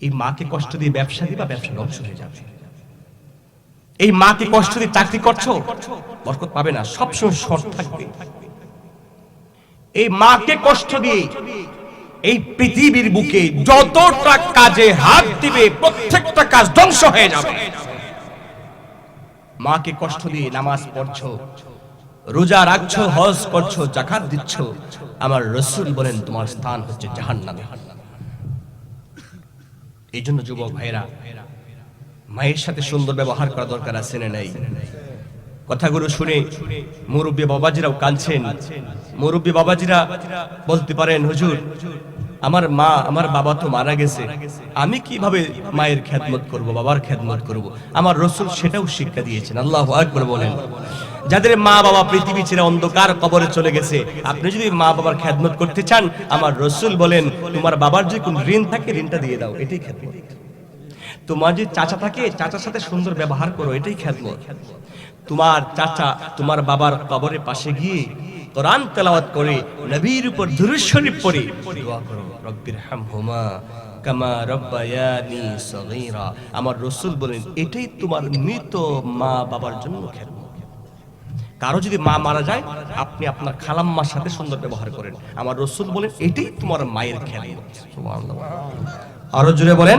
এই মাকে কষ্ট দিয়ে ব্যবসা দিবা, ব্যবসা ধ্বংস হয়ে যাবে। এই মাকে কষ্ট দিয়ে চাকরি করছ, বরকত পাবে না, সবসময় শর্ট থাকবে। এই মাকে কষ্ট দিয়ে এই পৃথিবীর বুকে যতটা কাজে হাত দিবে, প্রত্যেকটা কাজ ধ্বংস হয়ে যাবে। মাকে কষ্ট দিয়ে নামাজ পড়ছো, রোজা রাখছো, হজ করছ, জাকাত দিচ্ছ, আমার রসুল বলেন, তোমার স্থান হচ্ছে জাহান্নামে। এই জন্য যুবক ভাইরা, মায়ের সাথে সুন্দর ব্যবহার করা দরকার আছে না নাই? কথাগুলো শুনে মুরব্বী বাবাজিরাও কাঁদছেন। মুরব্বী বাবাজিরা বলতে পারেন, হুজুর আমার মা, আমার বাবা তো মারা গেছে। আমি কীভাবে মায়ের খেদমত করব, বাবার খেদমত করব? আমার রসুল সেটাও শিক্ষা দিয়েছেন, আল্লাহ আকবর বলেন। যাদের মা বাবা পৃথিবী ছেড়ে অন্ধকার কবরে চলে গেছে, আপনি যদি মা বাবার খেদমত করতে চান, আমার রসুল বলেন, তোমার বাবার যে কোন ঋণ থাকে, ঋণটা দিয়ে দাও, এটাই খেদমত। তোমার যে চাচা থাকে, চাচার সাথে সুন্দর ব্যবহার করো, এটাই খেদমত। তোমার চাচা তোমার বাবার কবরের পাশে গিয়ে কোরআন তেলাওয়াত করে, নবীর উপর দুরূদ শরীফ পড়ে। দোয়া করো, রব্বির হামহুমা, কামা রব্বায়ানি সগীরা। আমার রাসূল বলেন, এটাই তোমার মৃত মা বাবার জন্য খেদমত। কারও যদি মা মারা যায়, আপনি আপনার খালাম্মার সাথে সুন্দর ব্যবহার করেন। আমার রসুল বলেন, এটাই তোমার মায়ের খেয়াল আরও জুড়ে বলেন